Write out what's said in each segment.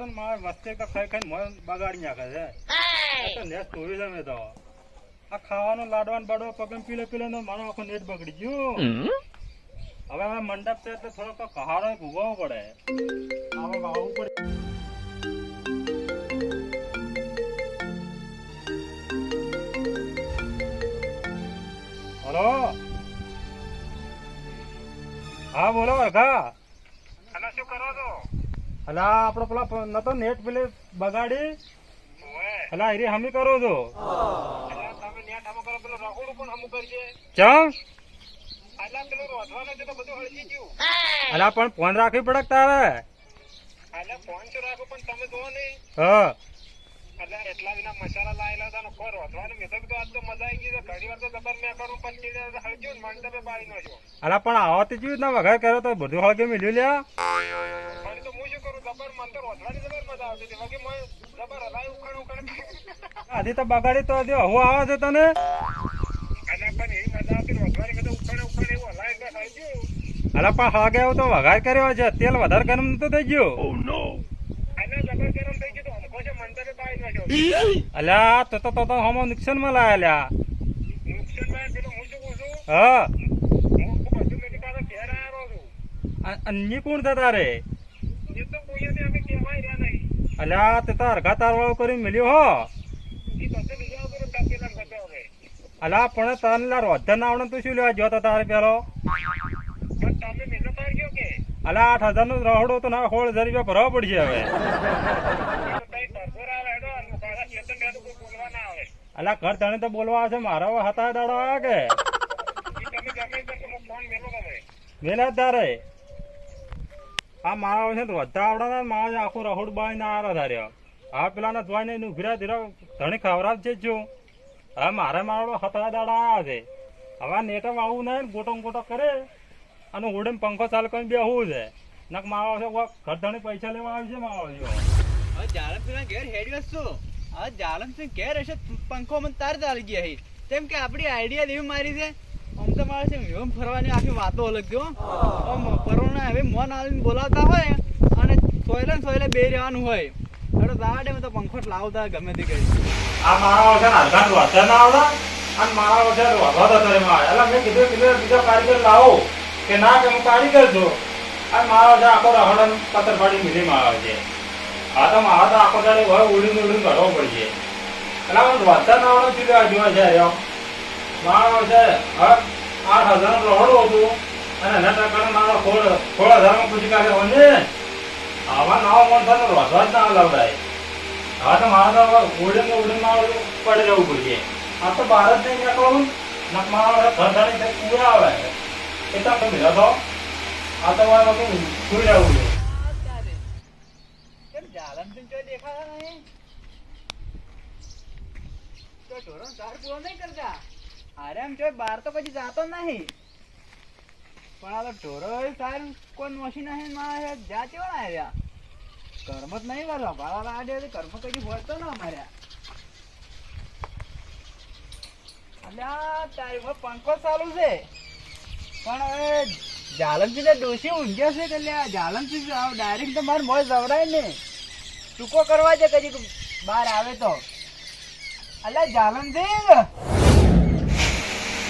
તો મારે વસ્તે તો ખાઈ ખાઈ મન બગાડી નાખે છે. આ તો નેટ તોડી છે મેં તો. આ ખાવાનું લાડવાનો બાડવો પગમ પીલે પીલે તો મારો આખો નેટ બગડી ગયું. હવે હવે મંડપ છે એટલે થોડોક તો કહારો ભૂગવવો પડે. આવો વાવવું પડે હલો? હા બોલો વરખા અને શું કરો છો? અલા, આપડો પેલા નતો નેટ પેલે બગાડી? અલા, એરી હમી કરો છો. તો અલા, પણ ફોન રાખવી પડે તારે? હા. એટલા વિના મસાલા લાયેલા હતા ને રોધવાનું મેં તો આજ તો મજા આવી ગઈ ઘણી વાર તો જબર મેં કરું પછી હળગ્યું ને મંડપે બાળી નાખ્યો અલા, પણ આવતી જેવી ના વઘાર કર્યો તો? બધું હળગે મેળ્યું લ્યા? આધી તો બગાડી તો હજી હું આવે છે તને? અલ્યા પણ એવી મજા આવતી રોધવાની મેં તો ઉખણ ઉખણ એવું હલાય એટલે હળગ્યું અલા પણ એવું તો વઘાર કર્યો છે. તેલ વધારે ગરમ તો થઈ ગયું. અલ્યા જબર ગરમ થઈ ગયું તો હમકો છે મંડપે બાળી નાખ્યો. અલ્યા તો તો તો હમો લાયા લ્યા. નુકસાનમાં હું શું હા. અન્ય કોણ થતા રે એ તો કોઈને અમે કહેવાય રહ્યા નહીં અલ્યા તે તો તાર વાળો કરી મિલ્યો હો. અલા પણ તને લા રોધન ના આવડે તું શું લેવા જો તારે પેલો? અલા આઠ હજારનું રહોડો તો ના હોળ હજાર રૂપિયા ભરવા પડશે હવે. અલા ઘર તને તો બોલવા આવશે મારા હતા દાડો આવ્યા કે? મેલા તારે. આ મારા છે ને આવડા મારા આખું રહોડ બાય ના આરા ધાર્યો આ પેલા ના ધોઈ ને ઊભી ધીરા ધણી ખવરાવ છે જ. હવે મારે મારો હતા દાડા આવ્યા છે. હવે નેટમ આવું નહીં ગોટો ગોટો કરે. અને ઉડે પંખો ચાલુ કરીને બેહવું છે. નક મારો છે ઘર ધણી પૈસા લેવા આવી છે મારો જો હવે સિંહ ઘેર હેડ્યો છું હવે જાલમ સિંહ ઘેર હશે પંખો મને તાર ચાલી ગયા તેમ કે આપણી આઈડિયા દેવી મારી છે. આમ તો મારે છે એમ ફરવાની આખી વાતો અલગ જો. આમ પરોણા હવે મન આવીને બોલાવતા હોય અને સોયલે સોયલે બે રહેવાનું હોય. એટલે દાડે મેં તો પંખો જ લાવતા ગમે તે કરી. આ મારા છે આધાર રોધતા ના આવડે અને મારા છે વાતા તો તારે માં એટલે મેં કીધું કીધું, બીજો કારીગર લાવો. કે ના, કે હું કારીગર છું. અને મારા છે આખો રહોડન પથ્થર પાડી મિલી માં આવે છે આ તો મારા તો આખો હોય ઉડીને ઉડીને કાઢવો પડશે. એટલે રોધતા ના આવડે જોવા છે રહ્યો છે હવે આઠ હજારનું રહોડું હતું એના ટકાનો મારો ખોળ ખોળ હજારમાં પૂછી કાઢે હોય આવા નવા માણસો રોધવા જ ના લવડાય હા, તો મારે તો હવે રહેવું પડશે. આ તો બહાર જ નહીં નીકળવું નક મારા આવે. એ તો તમે આ તો મારે બધું સુઈ કરતા? અરે એમ ચોય બહાર તો પછી જાતો જ નહીં. પણ આ તો ઢોરો સારું કોઈ નોશી નહીં મારે જા કેવા આવ્યા કર્મ જ નહીં વાળા ભાડા આડે કર્મ કઈ હોય ન અમારે અલ્યા તારી પર પંખો ચાલુ છે. પણ હવે જાલમ ને ડોશી ઊંઘ્યા છે લ્યા જાલમસિંહ ડાયરેક્ટ તો મારે મોજ જવરાય ને. ટૂંકો કરવા છે કદી બહાર આવે તો. અલ્યા એટલે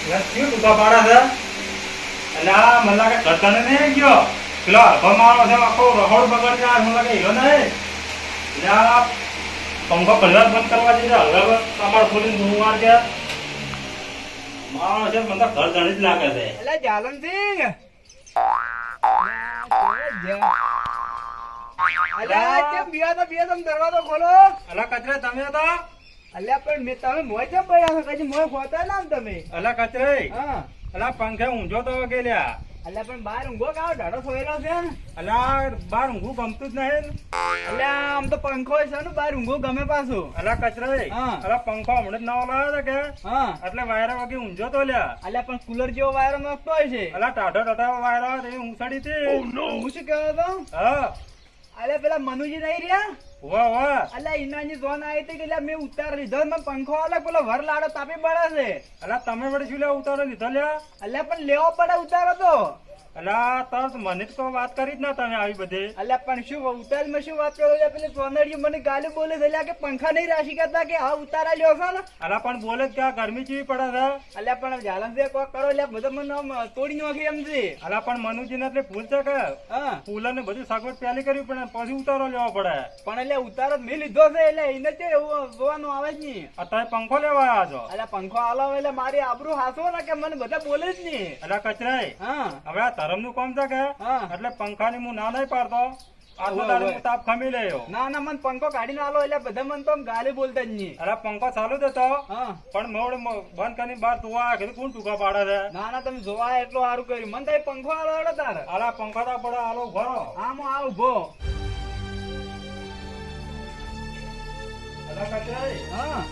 શું ટૂંકા એટલે ઘર એટલે ધાણી જ લાગે તો બિયા તમે દરવાજો ખોલો અલા કચરા તમે હતા અલ્યા પણ મેં તમે મોય કેમ પડ્યા છો કદી મોય ખોતા ના તમે. અલા કચરે. હા. અલા પંખે ઊંઝો તો ગયેલા અલ્યા પણ બહાર ઊંઘો કાવ ઢાળો સોયેલો છે ને. અલા બાર ઊંઘું ગમતું જ નહીં અલ્યા આમ તો પંખો છે ને બાર ઊંઘો ગમે પાછું. અલા કચરે. હા. અલા પંખો હમણાં જ નવો લાવ્યો હતો કે? હા. એટલે વાયરા વાગે ઊંઝો તો લ્યા. અલ્યા પણ કુલર જેવો વાયરો નાખતો હોય છે. અલા ટાઢો ટાઢો વાયરો હતો એ ઊંસડી હતી. હું શું કહેતો હા. અલ્યા પેલા મનુજી નહીં રહ્યા? વાહ વાહ. અલ્યા ઇનાની ઝોન આવી હતી કે અલ્યા મેં ઉતાર લીધો ને પંખો અલગ પેલો વર લાડો તાપી પડે છે. અલા તમે વળી શું લેવા ઉતારો લીધો લ્યા? અલ્યા પણ લેવો પડે ઉતારો તો. અલા મને તો વાત કરી જ ના તમે આવી બધી. અલ્યા પણ શું ઉતારમાં શું વાત કરો છો? પેલી સોનડીએ મને ગાલી બોલે છે કે પંખા નહીં રાશી કરતા કે હા ઉતારા લ્યો છો ને અલા પણ બોલે જ કે ગરમી કેવી પડે છે. અલ્યા પણ જાલમ છે કોક કરો અલ્યા બધા મને તોડી નાખી એમ છે. અલા પણ મનુજી એટલે ભૂલ છે કે? હા. ફૂલર ને બધું સગવડ પહેલી કરવી પડે પછી ઉતારો લેવો પડે. પણ એટલે ઉતારો મેં લીધો છે એટલે એને એવું જોવાનું આવે જ નહીં. અત્યારે પંખો લેવા આવ્યા છો. અલ્યા પંખો આલો એટલે મારી આબરૂ હાસો ને કે મને બધા બોલે જ નહીં. અલા કચરાય હા. હવે આ ધરમનું કામ છે કે? હા. એટલે પંખાની હું ના નહીં પાડતો. તાપ ખમી લેયો ના ના મને પંખો કાઢીને આલો એટલે બધા મને તો ગાલી બોલતા જ નહીં. અલા પંખો ચાલુ દેતો હા. પણ મોડ બંધ કરીને બહાર તુવા કીધું કોણ ટૂંકા પાડે છે? ના ના તમે જોવા એટલું સારું કર્યું. મને તો પંખો આલો તારે. અલા પંખો તો પડે આલો ઘરો આમ હું આવું ભો અલા હા.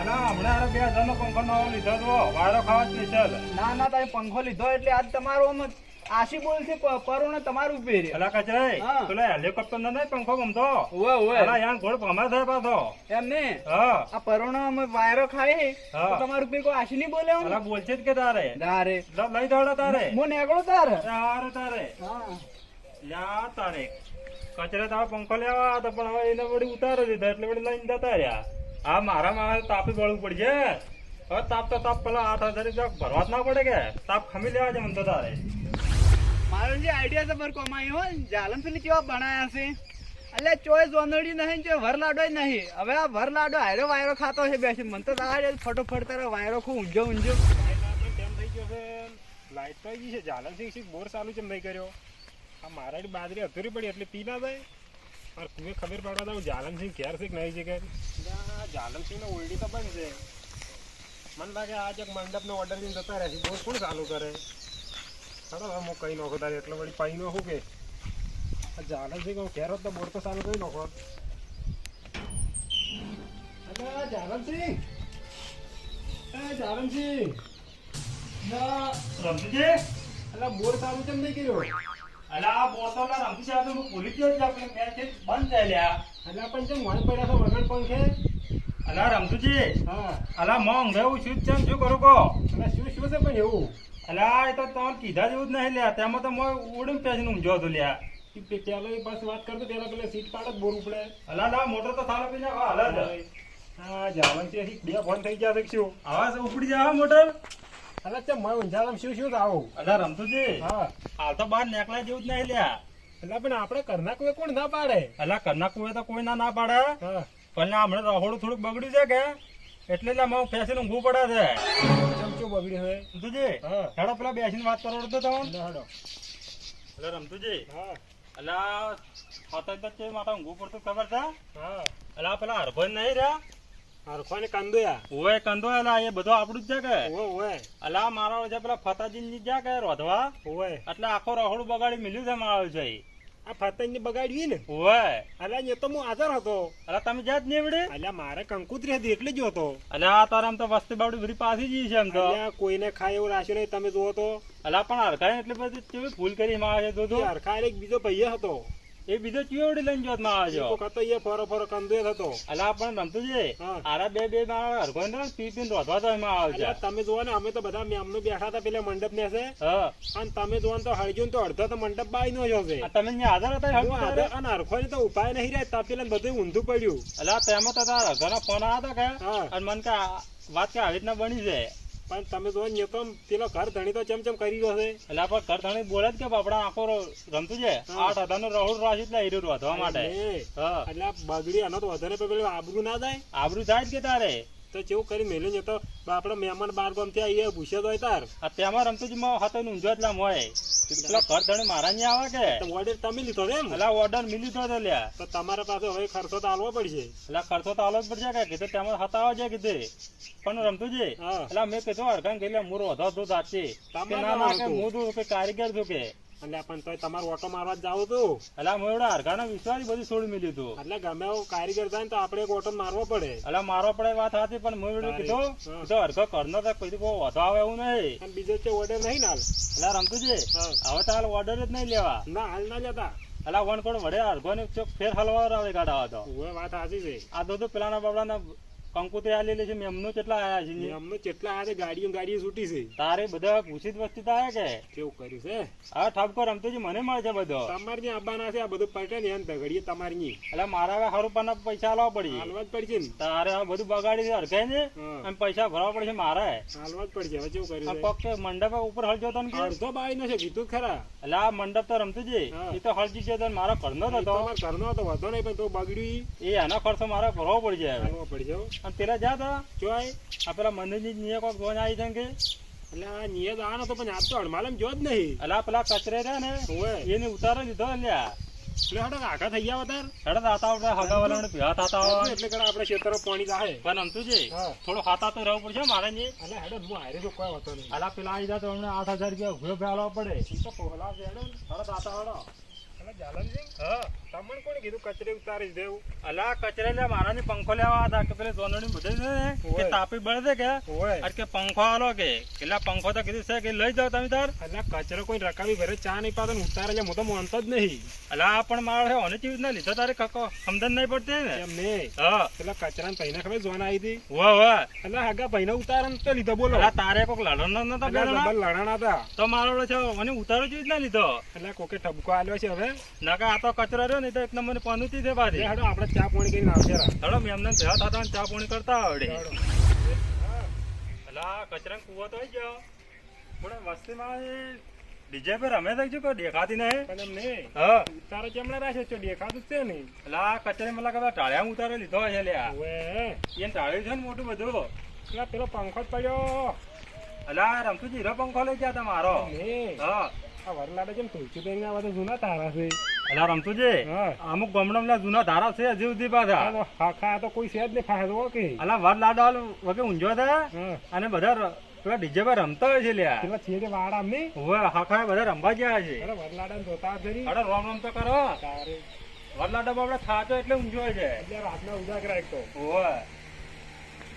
અલા હમણાં હારે બે હજારનો પંખો લીધો વાયરો ખાવા સ્પેશિયલ ના ના તમે પંખો લીધો એટલે આજ તમારો આશી બોલ છે પરોણે તમારું પેરે અલા કચરાય હા. હેલિકોપ્ટર નો નહીં પંખો ગમતો? ઓવે ઓવે અલા યાર ગોળ ભમાર થાય પાછો. એમ ને? હા. આ પરોણો અમે વાયરો ખાય. તો તમારું ઉપેર કોઈ આશી નહીં બોલે? અલા બોલશે જ કે તારે? તારે. લઈ દોડો તારે. હું નેગળો તારે. તારે તારે. હા. લ્યા તારે. કચરા તારો પંખો લેવા તો પણ હવે એને વળી ઉતારો દીધા એટલે વળી લઈને જતા રહ્યા. આ મારા મારે તાપી વળવું પડશે. હવે તાપ તો તાપ પેલા હાથ હજાર ભરવા જ ના પડે કે? તાપ ખમી લેવા છે મને તો તારે. મારો જે આઈડિયા છે પર કમાયો હો જાલમ પેલી કેવા બનાયા છે? એટલે ચોય જોંદડી નહીં જો વરલાડો નહીં. હવે આ વરલાડો હાયરો વાયરો ખાતો છે બેસી. મને તો તારે ફટોફટ તારો વાયરો ખૂબ ઊંઝો ઊંઝો. તેમ થઈ ગયો છે લાઈટ તો આવી ગઈ છે. જાલન સિંહ સિંહ બોર ચાલુ છે નહીં કર્યો. આ મારા બાજરી અધૂરી પડી એટલે પી ના જાય. મારે કુએ ખબર પડવા દઉં જાલમસિંહ ક્યારે છે કે નહીં છે કે જાલમ સિંહ ઓલડી તો બંધ છે. મને લાગે આજ એક મંડપનો ઓર્ડર લઈને જતા રહે છે. બોર કોણ ચાલુ કરે? ચાલો હવે હું કઈ નાખો તારે એટલે વળી પાઈ નાખું કે. આ છે કે હું ઘેર તો બોર તો ચાલુ કઈ નોખો ના. અલા બોર ચાલુ કેમ નહીં કર્યો? અલા આ બોટલ ના રમતી છે હું ભૂલી ગયો છે આપણે મેચ બંધ થઈ લ્યા અલા પણ કેમ વણ પડ્યા છો વગર પંખે? અલા રમસુજી હા. અલા મોંઘ એવું શું જ છે ને શું કરું કહો? અલા શું શું છે પણ એવું? અલા એ તો તમારે કીધા જેવું જ નહીં લ્યા. તેમાં તો મોય ઉડીને પેસીને ઊંઝો હતો લ્યા. ઈ પે- પેલો બસ વાત કરતો પેલા પેલા સીટ પાડ જ બોરું ઉપડે અલા લા મોટર તો પીને હાલ જ. હા જાવન છે. બે ફોન થઈ ગયા છે કે શું? આવાજ ઉપડી જાય મોટર. અલા ચમ મને ઊંઝાલમ શું શું આવું અલા રમસુજી હા. હાલ તો બહાર નીકળ્યા જેવું જ નહીં લ્યા. એટલે પણ આપણે કરના કોઈ કોણ ના પાડે? અલા કરના કુએ તો કોઈ ના ના પાડે. હા. પણ હમણાં રહોડું થોડુંક બગડ્યું છે કે? એટલે મારું ફેસીને ઊંઘવું પડે છે. ચમચો બગડ્યો હોય રમતુજી હેડો પેલા બેસીને વાત કરો તો તમને હેડો એટલે અલા રમતુજી. હા. અલા હતા તો મારા ઊંઘવું પડતું ખબર છે? હા. અલા પેલા હરભન નહીં રહ્યા? હરખોને કાંદોયા. ઓય કંદો એ બધું આપણું જ છે કે? ઓવે ઓવે. અલા મારા જે પેલા ફતાજી ની જ્યાં કે રોધવા? ઓવે. એટલે આખો રહોડું બગાડી મિલ્યું છે મારા છે આ ફતંગ બગાડવી ને ઓય. અલ્યા એ તો હું હાજર હતો. અલ્યા તમે જ્યાં જ નીવડે? અલ્યા મારે કંકુતરી હતી એટલે જ હતો. અલ્યા આ તારા આમ તો વસ્તી બાવડી બધી પાછી જઈ છે એમ તો. અલ્યા કોઈને ખાય એવું રાખ્યું નહીં તમે જુઓ તો. અલ્યા પણ હરખાય એટલે પછી કેવી ભૂલ કરી માં છે તો હરખાય એક બીજો ભાઈ હતો. એ બીજો ચીવડી લઈને જોતમાં આવજો કોક એ ફરો ફરો કંદે થતો. અલા પણ રમતું છે આરા બે બે મારા હરભાઈ ને પી પી રોધવા તો એમાં આવજો તમે જુઓ ને અમે તો બધા મેમનો બેઠા હતા પેલા મંડપ ને છે. હા. અને તમે જોવા ને તો હળજો તો અડધો તો મંડપ બાઈ નો જ આ તમે ને આધાર હતા હું હળખું હાજર તારે? અને હરખોને તો ઉપાય નહીં રહ્યા પેલા બધું ઊંધું પડ્યું. અલા તેમાં તો તારા ઘણા ફોન આવ્યા હતા કે. અને મને કે વાત કે આવી રીતના બની છે. પણ તમે જો ને તો પેલો ઘર ધણી તો ચમ ચમ કરી રહ્યો છે? એટલે આપણે ઘર ધણી બોલે જ કે બાપડા આખો રમતું છે. આઠ હજારનું રહોડ રાશી એટલે હીરું વધવા માટે. એટલે બગડી આનો તો વધારે પેલું આબરું ના જાય? આબરું થાય જ કે તારે. તો કેવું કરી મેલ્યું ને તો આપડે મહેમાન બાર ગામ ત્યાં આવીએ ભૂસે તો તાર. તેમાં રમતું જ માં હતો ઊંઝો જ લામ હોય. પેલા ઘર ધણી મારા નહીં આવે કે? ઓર્ડર તમે લીધો છે એમ? એટલે ઓર્ડર મિલી તો લ્યા. તો તમારા પાસે હવે ખર્ચો તો આલવો પડશે. એટલે ખર્ચો તો આલવો જ પડશે કે કીધું તેમાં હતાવા છે કીધું. પણ રમતું છે એટલે મેં કીધું અડધા ગયેલા મોરો વધો છું સાચી ના ના કે હું કે કારીગર છું કે. એટલે પણ તોય તમારે ઓટો મારવા જ જાવ તો એટલે હું એવડા વિશ્વાસ બધું છોડી મેલ્યું તું. એટલે ગમે એવો કારીગર થાય તો આપણે એક ઓટો મારવો પડે. એટલે મારો પડે વાત હતી પણ એવડું કીધું? તો હરકો કરનો તો કોઈ બહુ વધો આવે એવું નહીં. અને બીજો છે ઓર્ડર નહીં ને એટલે રમતું હવે તો હાલ ઓર્ડર જ નહીં લેવા. ના હાલ ના લેતા. એટલે વન કોણ વડે ને ચોક ફેર હલવા આવે ગાડા તો. વાત સાચી છે. આ તો તો પેલાના બાબડાના કંકોત્રી આલેલી છે મેમનો કેટલા આયા છે? મેમનો કેટલા આ ગાડીઓ ગાડીઓ છૂટી છે. તારે બધા પૂછિત વસ્તી આયા કે? કેવું કર્યું છે? આ ઠપકો રમતો મને મળે છે બધો. તમારી ત્યાં આબાના છે આ બધું પટે ને એમ તગડીએ તમારી ની એટલે મારા હવે હારું પણ પૈસા આલવા પડી. હાલવા જ પડશે ને. તારે આ બધું બગાડી અડકાય ને? હા. અને પૈસા ભરવા પડશે મારે. હાલવા જ પડશે હવે કેવું કર્યું પક્ષ મંડપ ઉપર હળજો તો છે અડધો બાઈ નો છે કીધું ખરા. એટલે આ મંડપ તો રમતું છે. એ તો હળજી છે તો મારો ઘરનો જ હતો. ઘરનો હતો વધો નહીં પણ તો બગડ્યું એ એનો ખર્ચો મારે ભરવો પડશે હાલવા પડશે હો. અને પેલા જા તા જોય આ પેલા મંદિરની નિયે કોક જોઈને આવી છે કે. એટલે આ નિયત આનો તો પણ આ તો હડમાલમ જો જ નહીં. આ પેલા કચરે રહ્યા ને એને ઉતારો લીધો અલ્યા એટલે હડો આઘા થઈ ગયા વધારે. હેડો તાતા આપણે હગાવાલાને ભેગા થતા હોય એટલે કરે આપણે ખેતરો પાણી જાહે પણ આમતું છે થોડો ખાતા તો રહેવું પડશે મારે ને એટલે હેડો હું હારે તો કોઈ હોતો નહીં. અલા પેલા આવી જાય તો અમને આઠ હજાર રૂપિયા ઊભો પેલો પડે. તો પોહલા હેડો હા. તમને કોણ કીધું કચરે ઉતારી દેવું. અલા કચરે લે મારાની પંખો લેવા હતા કે પેલે સોનડી બધે છે કે તાપી બળે છે કે? કે પંખો આલો કે? કેટલા પંખો તો કીધું છે કે લઈ જાવ તમે તાર. અલા કચરો કોઈ રકાવી ભરે ચા નહીં પાતો ઉતારે લે હું તો માનતો જ નહીં. અલા પણ મારે ઓને ચીજ ના લીધો તારે કકો. સમજણ નહીં પડતી ને એમ નહીં? હા. પેલા કચરા ભાઈને ખબર જોન આવી હતી? વાહ વાહ એટલે આગા ભાઈને ઉતારે ને તો લીધો બોલો. અલા તારે કોક લડણ નતો એટલે લડાણા હતા. તો મારો છે મને ઉતારો ચીજ ના લીધો? એટલે કોકે ઠબકો આલ્યો છે હવે? નકા આ તો કચરો રહ્યો ને એ તો એક નંબર પનુતી છે બારી. હેડો આપણે ચા પાણી કરીને આવશે રા. હેડો મેમને ભેગા થતા ચા પાણી કરતા આવડે. હેડો. કચરા કુવો તો આવી ગયો. પણ વસ્તીમાં ડીજે પર રમે થઈ કોઈ દેખાતી નહીં. પણ નહીં. હા. તારો ચમડા રાખે છો દેખાતું છે નહીં. અલા કચરે મલા કદા ટાળ્યા ઉતારે લીધો છે લ્યા. ઓવે. એને ટાળ્યું છે ને મોટું બધું. પેલો પંખો જ પડ્યો. અલા રમતું જીરો પંખો લઈ ગયા તમારો હા. આ વરલાડે જેમ તુલસી બેન બધા જૂના તારા છે. અલા રમતું છે અમુક ગામડામાં જૂના ધારા છે હજી સુધી પાછા. આ તો કોઈ છે જ નહીં ફાયદો કે? અલા વર લાડવાલ ઊંઝો અને બધા પેલા ડીજે પર રમતા હોય છે લ્યા. પેલા નહીં? હવે હાખા બધા રમવા ગયા છે. અરે વરલાડા જોતા જરી અરે રોમ રોમ તો કરો. તારે. એટલે ઊંઝો છે. એટલે રાતના ઉજાગરા એક તો. ઓવે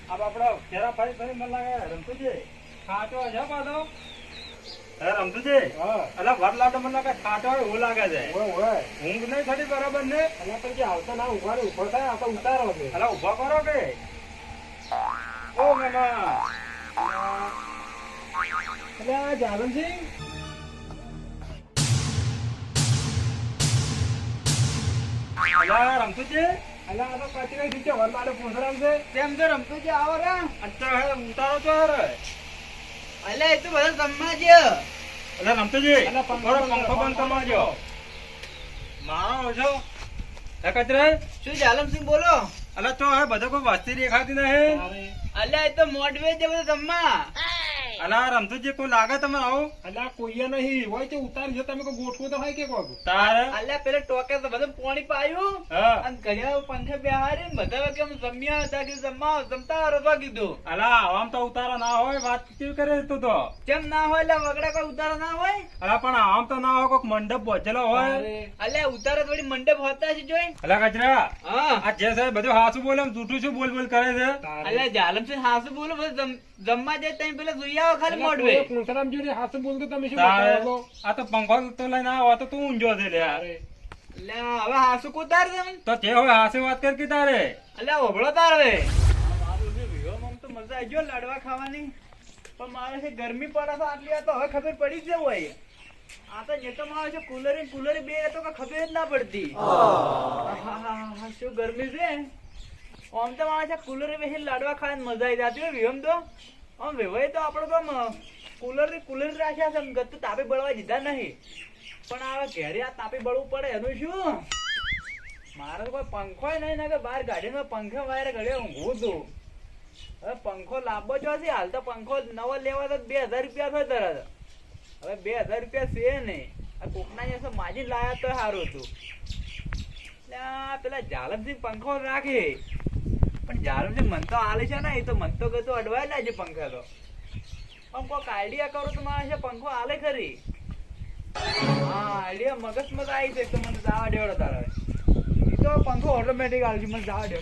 આ બાપડો ફરી ફરી મને લાગે રમતું છે છે પાછો? હે રમતું છે? અલા મને હોય એવું લાગે ઊંઘ નહીં બરાબર ને? અલ્યા પણ આવતા ના ઊભા ઊભો થાય આ ઉતારો છે અલા ઊભા કરો કે? ઓ મેમા. એટલે જાલમસિંહ અલા રમતું છે? પૂછડામ તેમ તો રમતો આવો રા. અત્યારે ઉતારો તો અલ્યા એ તો બધા રમવા જ્યો. અલા રમતું છે અલા, પંખો બંધ પંખો બંધ મારો છો હે કચરા? શું જાલમસિંહ બોલો. અલા તો હે બધો કોઈ વસ્તી દેખાતી નહીં. અલ્યા એ તો મોડવે છે બધા જમવા અલા રમતું જે કોઈ લાગે તમે આવો. અલ્યા કોઈએ નહીં. હોય તે ઉતારી છે. તમે કોઈ ગોઠવો તો હોય કે કોક? તારે? અલ્યા પેલે ટોકે તો બધું પાણી પાયું. અને ઘડિયાળ પંખે બેહારી બધા કેમ જમ્યા હતા. કે જમવા જમતા રવા કીધું. અલા આમ તો ઉતારો ના હોય. વાત કેવી કરે તું તો? કેમ ના હોય એટલે વગડા કોઈ ઉતારો ના હોય? અલા પણ આમ તો ના હોય કોઈક મંડપ બોચેલો હોય. અલ્યા ઉતારો થોડી મંડપ હોતા છે જોઈ. અલા કચરા હા. આ જે સાહેબ બધું હાસું બોલે આમ જૂઠું શું બોલ બોલ કરે છે? અલ્યા જાલમ છે હાસુ બોલો બધું જમવા દે તઈ પેલા જોઈ આવો ખાલી મોડવે કોઈએ જોડે જોઈને બોલ તો તમે શું તારે બતાવો આ તો પંખો તો લઈને આવો તો તું ઊંજો છે લે તારે લે હવે હાસુ કોતાર તમે તો તે હવે હાસે વાત કર કે તારે. અલે ઓબળો તાર હવે. મારું તો મજા આવી ગયો લાડવા ખાવાની. પણ મારે છે ગરમી પડે તો આટલી આ તો હવે ખબર પડી જ હોય. આ તો જેતો મારે છે કુલર કુલર બે તો ખબર જ ના પડતી. આહાહાહા, શું ગરમી છે? આમ તો મારે છે કુલર બેસી લાડવા ખાવાની મજા આવી જતી હોય વિહમ તો. આમ વેવાય તો આપણે તો કુલર કુલર રાખ્યા છે ગતું તાપે બળવા દીધા નહીં. પણ હવે ઘેરે આ તાપે બળવું પડે, એનું શું? મારે તો કોઈ પંખો નહીં ને કે બહાર ગાડીમાં પંખો વાયરે ઘડે ઊંઘું છું. હવે પંખો લાંબો છો છે, હાલ તો પંખો નવો લેવા તો બે હજાર રૂપિયા થાય તરત. હવે બે હજાર રૂપિયા છે નહીં. આ કોકના જશે માજી લાયા તો સારું હતું. પેલા જાલમસિંહ પંખો રાખે. પણ છે મન તો હાલે છે ને એ તો મન તો કશું અડવાય લાગે પંખા તો પણ કોઈક આઈડિયા કરો તો મારે છે પંખો હાલે ખરી. હા આઈડિયા મગજમાં તો આવી છે તો મને જવા દેવડો તારો. એ તો પંખો ઓટોમેટિક આવશે મને જવા દે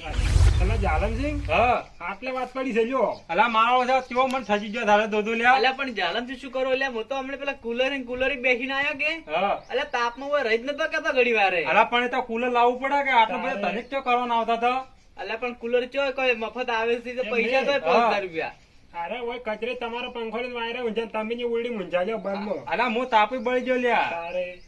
અલા જાલમસિંહ? હા. આટલે વાત પડી છે જો. અલા મારો છે તેવો મન થજી ગયો તારે દોધો લ્યા. અલા પણ જાલમસિંહ શું કરો? એટલે હું તો હમણાં પેલા કુલર ને કુલર બેસીને આવ્યો કે? હા. અલા તાપમાં હોય રહી જ નતો કેતો ઘડી વારે અલા પણ એ તો કુલર લાવવું પડે કે? આટલો બધો તને ક્યાં કરવાનો આવતા હતા અલ્યા પણ કુલર ચો કોઈ મફત આવે છે તો પૈસા તો પાંચ રૂપિયા. અરે ઓય કચરે તમારો પંખો ને વાયરે ઊંઝા તમે ની ઉલડી મૂંઝાજો બંધો અલા હું તાપી બળી ગયો લ્યા.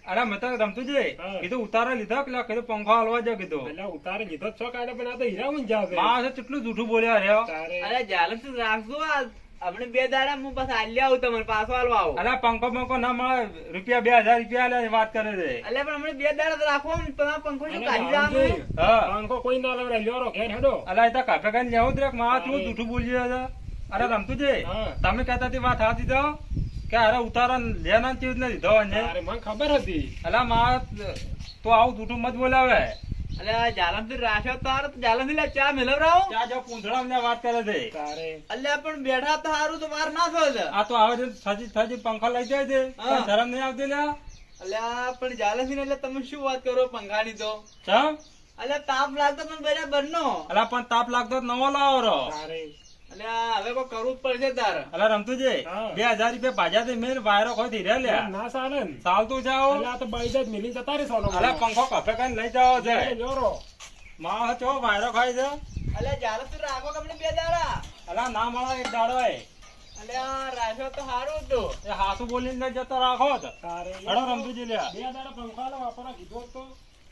અરે મેં તો રમતું હા. કીધું ઉતારો લીધો કે કીધું પંખો હાલવા જો કીધું. એટલે ઉતારે લીધો છો કાઢે પણ આ તો હીરા ઊંઝા છે માણસે કેટલું જૂઠું બોલ્યા રહ્યો અરે જાલમ રાખજો આ. હમણાં બે દાડા હું પાછા આલ્યા આવું તમને પાછો હાલવા આવો. અલા પંખો પંખો ના મળે. રૂપિયા બે હજાર રૂપિયા આલ્યા વાત કરે છે. અલ્યા પણ હમણાં બે દાડા તો રાખો ને તમારા પંખો શું કાઢી જવાનું હા. પંખો કોઈ ના લવડે લ્યો ઘેર હેડો. અલા એ તો કાફે ખાઈને લેવું જ રે મારા તું અરે. જૂઠું બોલી રહ્યો અરે રમતું છે? તમે કહેતા તે વાત હાથી દો કે અરે ઉતારા લેના ચીજ ને લીધો અરે મને ખબર હતી. અલા મા તો આવું જૂઠું મત બોલાવે. અલ્યા જાલમથી રાખ્યો તારથી ચા મેલવરાવો જો પૂંછડા વાત કરે છે. તારે. અલ્યા પણ બેઠા તો હારું તો વાર ના થયો છે. આ તો આવે છે સજી સજી પંખો લઈ જાય છે. શરમ નહીં આવતી લ્યા? અલ્યા પણ જાલમથી એટલે તમે શું વાત કરો પંખાની તો? ચમ? અલ્યા તાપ લાગતો પણ બરાબર નો. અલા પણ તાપ લાગતો નવો લાવો રો. તારે. અલ્યા હવે કોઈ કરવું જ પડશે તાર. અલા બે હજાર રૂપિયા વાયરો ખોઈ ધીરે લ્યા ના ચાલે ચાલતું જાઓ. એટલે તો બાઈ જ મિલી જતા રે સોનો અલા પંખો કફે કઈ લઈ જાઓ છે લ્યો માણસ ચો વાયરો ખાઈ છે? અલ્યા જાલમથી રાખો કમને બે દાડા. અલા ના મળે એક દાડો એ. અલ્યા રાખ્યો તો સારું હતું એ હાસુ બોલીને જતો રાખો તારે હડો રમતું છે લ્યા. બે દાડા પંખો વાપરો કીધું તો.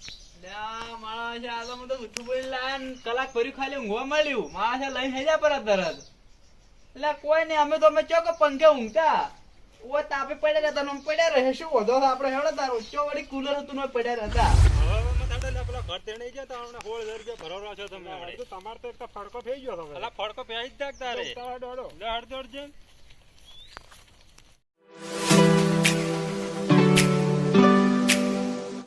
અલ્યા માણસ છે, આ તો હું તો જુઠ્ઠું બોલીને લાયા ને કલાક ભર્યું ખાલી ઊંઘવા મળ્યું માણસે લઈને હેજા પર તરત. એટલે કોઈ નહીં અમે તો અમે ચોક પંખે ઊંઘતા. ઓ તાપે પડ્યા હતા અમે પડ્યા રહે શું વધો આપણે હેડો તારો ચો વળી કુલર હતું ને પડ્યા ફડકો થઈ ગયો તમે ફડકો પહેરી જ તારે